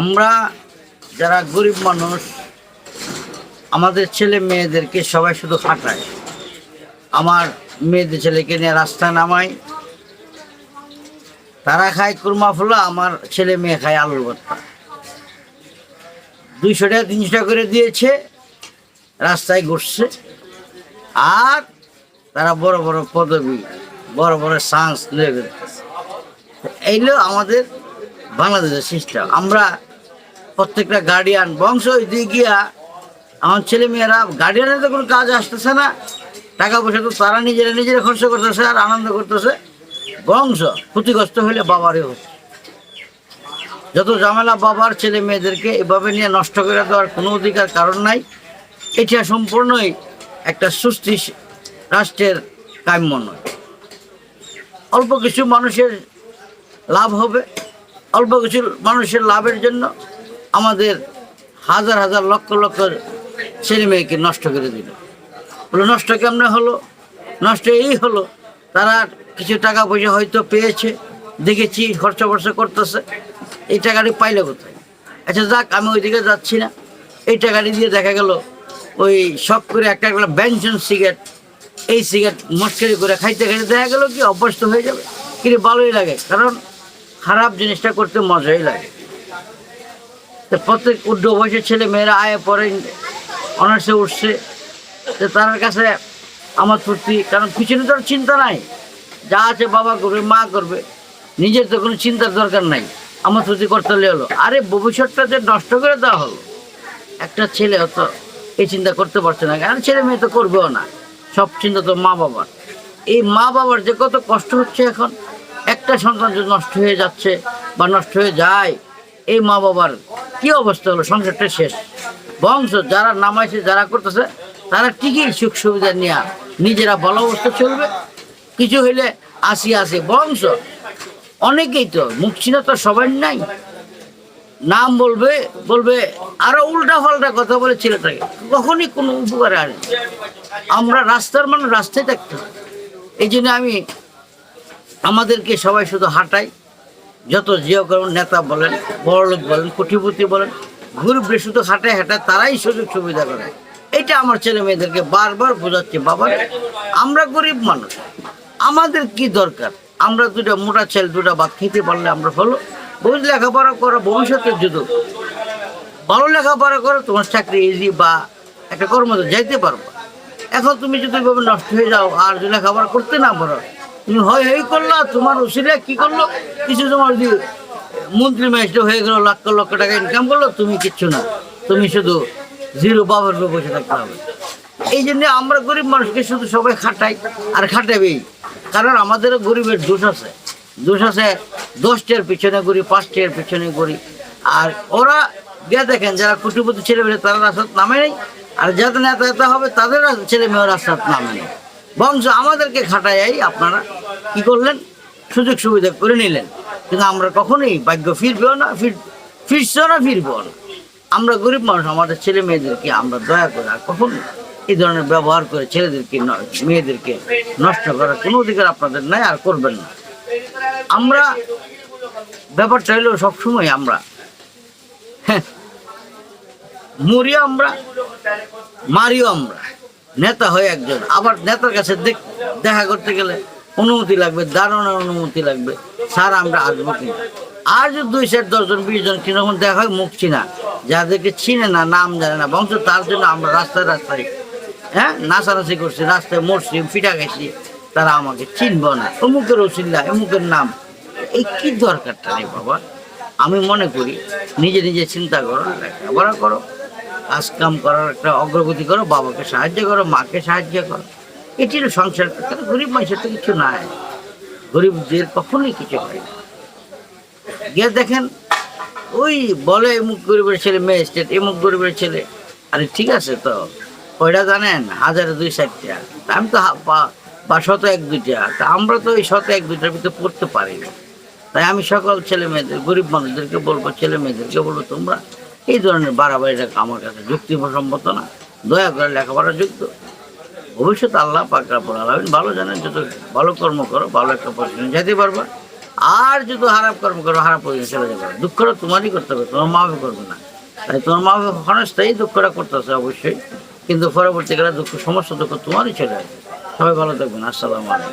আমরা যারা গরিব মানুষ, আমাদের ছেলে মেয়েদেরকে সবাই শুধু খাটায়। আমার মেয়েদের ছেলেকে নিয়ে রাস্তায় নামাই। তারা খায় কুরমা ফুলা, আমার ছেলে মেয়ে খায় আলুর ভর্তা। দুইশো টাকা, তিনশো টাকা করে দিয়েছে, রাস্তায় ঘুরছে। আর তারা বড় বড় পদবি, বড় বড় সাংস নিয়ে এইগুলো আমাদের বাংলাদেশের সিস্টেম। আমরা প্রত্যেকটা গার্ডিয়ান বংশ দিয়ে গিয়া আমার ছেলে মেয়েরা গার্ডিয়ানের তো কোনো কাজ আসতেছে না। টাকা পয়সা তো তারা নিজেরা নিজেরা খরচ করতেছে আর আনন্দ করতেছে। বংশ ক্ষতিগ্রস্ত হলে বাবারই হচ্ছে যত ঝামেলা বাবার ছেলে মেয়েদেরকে এভাবে নিয়ে নষ্ট করে দেওয়ার কোনো অধিকার কারণ নাই। এটা সম্পূর্ণই একটা সুস্থি রাষ্ট্রের কাম্য নয়। অল্প কিছু মানুষের লাভ হবে। অল্প কিছু মানুষের লাভের জন্য আমাদের হাজার হাজার লক্ষ লক্ষ ছেলে মেয়েকে নষ্ট করে দিল। বলে, নষ্ট কেমনে হলো? নষ্ট এই হলো, তারা কিছু টাকা পয়সা হয়তো পেয়েছে, দেখেছি, খরচা ফরচা করতেছে, এই টাকাটি পাইলে কোথায়? আচ্ছা যাক, আমি ওইদিকে যাচ্ছি না। এই টাকাটি দিয়ে দেখা গেল, ওই শখ করে একটা একটা ব্যঞ্জন সিগারেট, এই সিগারেট মস্কারি করে খাইতে খাইতে দেখা গেল কি অভ্যস্ত হয়ে যাবে। কিন্তু ভালোই লাগে, কারণ খারাপ জিনিসটা করতে মজাই লাগে। তো প্রত্যেক উর্ধ বয়সের ছেলে মেয়েরা আয়ে পরে অনার্সে উঠছে, তো তার কাছে আমার প্রতি কারণ পিছনে তো চিন্তা নাই। যা আছে বাবা করবে, মা করবে, নিজের তো কোনো চিন্তার দরকার নাই। আমার প্রতি করতে হলো আরে ভবিষ্যৎটা যে নষ্ট করে দেওয়া হলো। একটা ছেলে তো এই চিন্তা করতে পারছে না। কারণ ছেলে মেয়ে তো করবেও না। সব চিন্তা তো মা বাবার। এই মা বাবার যে কত কষ্ট হচ্ছে এখন। একটা সন্তান যদি নষ্ট হয়ে যাচ্ছে বা নষ্ট হয়ে যায়, এই মা বাবার কি অবস্থা হলো? সংসারটা শেষ। বংশ যারা নামাইছে, যারা করতেছে, তারা ঠিকই সুখ সুবিধা নিয়ে নিজেরা ভালো অবস্থা চলবে। কিছু হইলে আসি আসি। বংশ অনেকেই তো, মুখ চিনা তো সবার নাই। নাম বলবে বলবে, আরও উল্টা পাল্টা কথা বলে ছেলেটাকে কখনই কোনো উপকারে আসবে। আমরা রাস্তার মানে রাস্তায় থাকতে হবে। এই জন্য আমি আমাদেরকে সবাই শুধু হাঁটাই যত জিওকর্ম নেতা বলেন, বড়লোক বলেন, কোটিপতি বলেন ঘুরবে শুধু হাঁটায় হাঁটায় তারাই সুযোগ সুবিধা করে। এটা আমার ছেলে মেয়েদেরকে বারবার বোঝাচ্ছে, বাবা, আমরা গরিব মানুষ, আমাদের কি দরকার? আমরা দুটা মোটা ছেলে দুটা ভাত খেতে পারলে আমরা হলো বহু লেখাপড়া করো ভবিষ্যতের যুদ্ধ ভালো লেখাপড়া করো, তোমার চাকরি ইজি বা একটা কর্মতে যাইতে পারব। এখন তুমি যদি নষ্ট হয়ে যাও আর যদি লেখাপড়া করতে না পারো তুমি হয়, হই করল, তোমার উচিলে কি করল? কিছু তোমার মন্ত্রী ম্যাজিস্ট্রেট হয়ে গেলো লক্ষ লক্ষ টাকা ইনকাম করল, তুমি কিচ্ছু না। তুমি শুধু জিরো বাবার বসে থাকতে হবে। এই জন্য আমরা গরিব মানুষকে শুধু সবাই খাটাই আর খাটাবেই কারণ আমাদেরও গরিবের দোষ আছে। দোষ আছে দশটার পিছনে গড়ি পাঁচটার পিছনে গড়ি আর ওরা গিয়ে দেখেন, যারা কুটিপতি ছেলে মেয়ে তারা রাস্তার নামে নেই। আর যাদের নেতা হবে, তাদের রাস্তা- ছেলে মেয়ে রাস্তার নামে নেই। বংশ আমাদেরকে খাটাই আপনারা কি করলেন? সুযোগ সুবিধা করে নিলেন। কিন্তু আমরা কখনোই ভাগ্য ফিরবেও না ফির ফিরছেও না ফিরবেও না। আমরা গরিব মানুষ আমাদের ছেলে মেয়েদেরকে আমরা দয়া করে আর কখন এই ধরনের ব্যবহার করে ছেলেদেরকে মেয়েদেরকে নষ্ট করার কোনো অধিকার আপনাদের নাই আর করবেন না। আমরা ব্যাপারটা হলো সবসময় আমরা হ্যাঁ, মরিও আমরা মারিও আমরা। নেতা হয় একজন। আবার নেতার কাছে দেখ- করতে গেলে অনুমতি লাগবে দাঁড়ানোর অনুমতি লাগবে, স্যার আমরা আসব কিনা আর যদি দুই চার দশজন, বিশ জন কীরকম দেখা হয় মুখ চিনা, যাদেরকে চিনে না, নাম জানে না, বংশ, তার জন্য আমরা রাস্তায় রাস্তায় হ্যাঁ নাচানাচি করছি, রাস্তায় মরছি, পিঠা খাইছি, তারা আমাকে চিনব না। অমুকের ওসিল্লা, অমুকের নাম। এই কি দরকারটা নেই বাবা? আমি মনে করি, নিজে নিজে চিন্তা করো, লেখাপড়া করো। কাজ কাম করার একটা অগ্রগতি করো, বাবাকে সাহায্য করো, মাকে সাহায্য করো। এটি সংসার কারণ গরিব মানুষের তো কিছু নাই। গরিবদের কখনোই কিছু হয় না। গিয়ে দেখেন, ওই বলে এমুক গরিবের ছেলে, মেয়ে ম্যাজিস্ট্রেট এমুক গরিবের ছেলে। আরে ঠিক আছে তো, কয়টা জানেন? হাজারে দুই তা আমি তো বা শত এক দুইটা। তা আমরা তো ওই শত এক দুইটার ভিতরে পড়তে পারি না। তাই আমি সকল ছেলে মেয়েদের, গরিব মানুষদেরকে বলব, ছেলে মেয়েদেরকে বলব তোমরা এই ধরনের বাড়াবাড়িটা আমার কাছে যুক্তিসম্মত না। দয়া করে লেখাপড়া যুক্ত। ভবিষ্যৎ আল্লাহ পড়া ভালো জানেন, যত ভালো কর্ম করো, ভালো একটা পজিশনে যেতে পারবা। আর যদি খারাপ কর্ম করো, খারাপ পজিশন চলে যাবে দুঃখটা তোমারই করতে হবে, তোমার মা বাবা করবে না। তাই তোমার মা বাবা ক্ষণস্থায়ী দুঃখটা করতেছে অবশ্যই। কিন্তু পরবর্তীকালে দুঃখ সমস্ত দুঃখ তোমারই চলে আসবে। সবাই ভালো থাকবেন। আসসালামু আলাইকুম।